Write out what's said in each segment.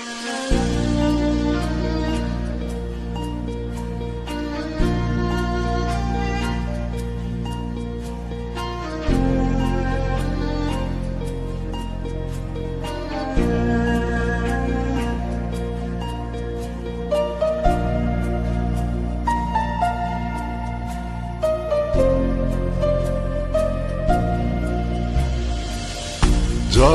Bye.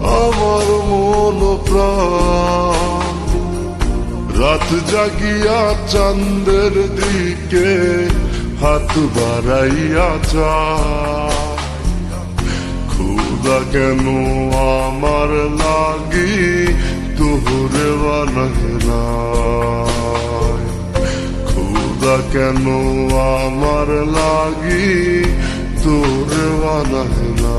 আমার মন প্রাণ। রাত জাগিয়া চাঁদের দিকে হাত বাড়াইয়া চায় খুদা কেন আমার লাগি তোহরে বানহনা খুদা কেন আমার লাগি তোরে বানহনা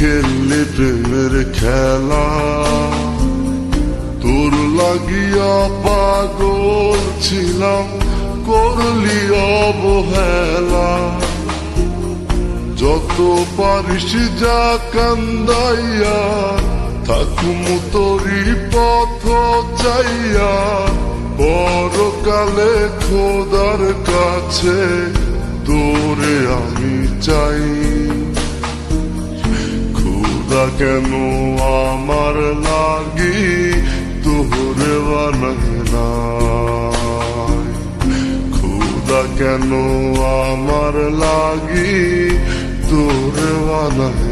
খেললি প্রেমের খেলা। তোর লাগিয়া পাগল ছিলাম, করলি অবহেলা। যত পারিস যা কান্দাইয়া, থাকুম তোরি পথ চাইয়া। পরকালে খোদার কাছে তোরে আমি চাই। খুদা কেন আমার লাগি তোহরে বানহনা খুদা কেন আমার লাগি তোরে বানহনা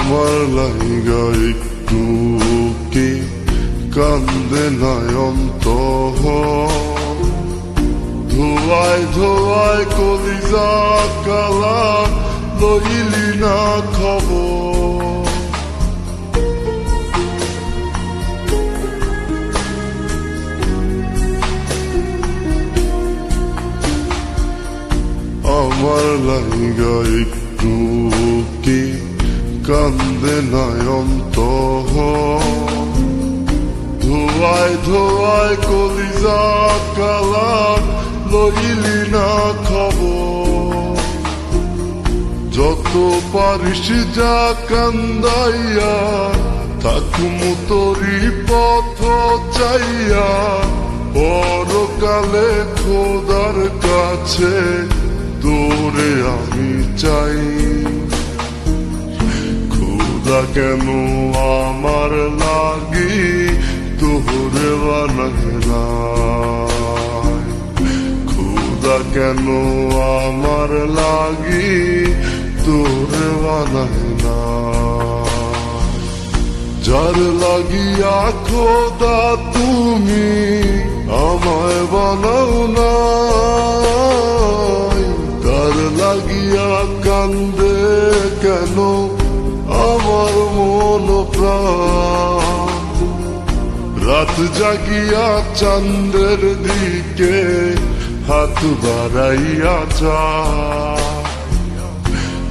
আমার লাইগা একটু কি কান্দে নয়ন্ত ধোয়ায় ধোয়ায় কলিজা কালা লইলি না খবর। আমার লাইগা একটু কি কান্দে নয়ন্ত ধোয়ায় ধোয়ায় কলিজা কালা লইলি না খবর। যত পারিস যা কান্দাইয়া, থাকুম তোরি পথ চাইয়া। পরকালে খোদার কাছে তোরে আমি চাই। কেন আমার লাগি তোহরে খুদা কেন আমার লাগি তোরে যার লাগিয়া খোদা তুমি আমায় বানাও না তার লাগিয়া কান্দে কেন মন প্রাণ। রাত জাগিয়া চাঁদের দিকে হাত বাড়াইয়া চা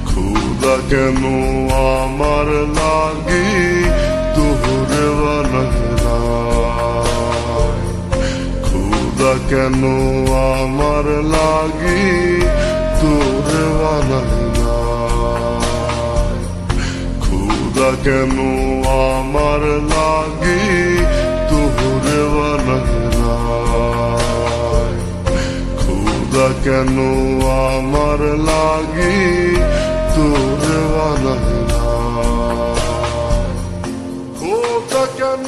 খুদা কেন আমার লাগি তোহরে খুদা কেন আমার লাগি তোরে বানাইলা খুদা কেন আমার লাগে তোরে খুদা কেন আমার লাগি তোরে খোদা কেন